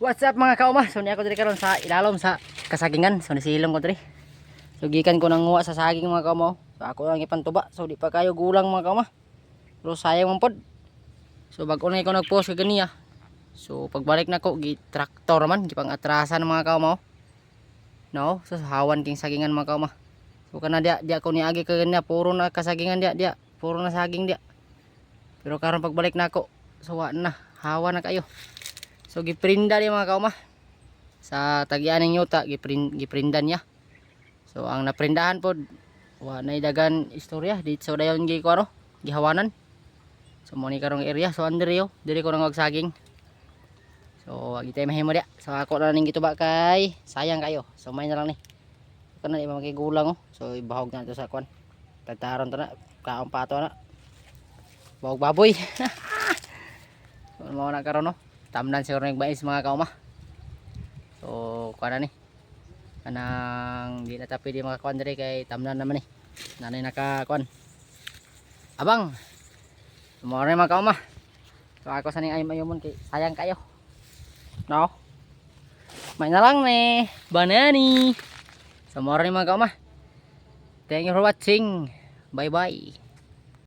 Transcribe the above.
What's up mga kauma? So niya ako diri karon sa ilalom sa kasagingan. So nisilom ko diri. So gikan ko nang nguha sa saging mga kauma. So ako lang ipantuba. So di pa kayo gulang mga kauma. Pero sayang man pod. So bago na ko nagpost kay ganiya. So pagbalik na ko gi traktor man gipang atrasan mga kauma. No, so hawan king sagingan mga kauma. So kana dia dia ko niagi ka ganiya puro na kasagingan dia dia. Puro na saging dia. Pero karon pagbalik na ako, so wa na hawa na kayo. So giprinda ni mga kauma. Sa tagyan ng yuta giprin giprindan niya. So ang naprindahan pod wa na dagan istorya dito sa dayon gi ko gihawanan. So mo ni karong area so under yo, diri ko nang saging. So wag tayo mahimo dia. So ako na ning gituba kay sayang kayo. So may na lang ni. Kana di makigulang oh. So ibahog na to sa kwan. Tagtaron to na, kaon pa to na. Bahog baboy. so, mo na karon no tamnan siguro ng mais mga kauma. So kuha ni. Kanang di na tapi di makakuan diri kay tamnan naman ni. Nanay nakakuan abang mo na mga kauma. So ako sa ning ayom ayomon kay sayang kayo. No? May na lang ni banani. So mo na mga kauma. Thank you for watching. Bye bye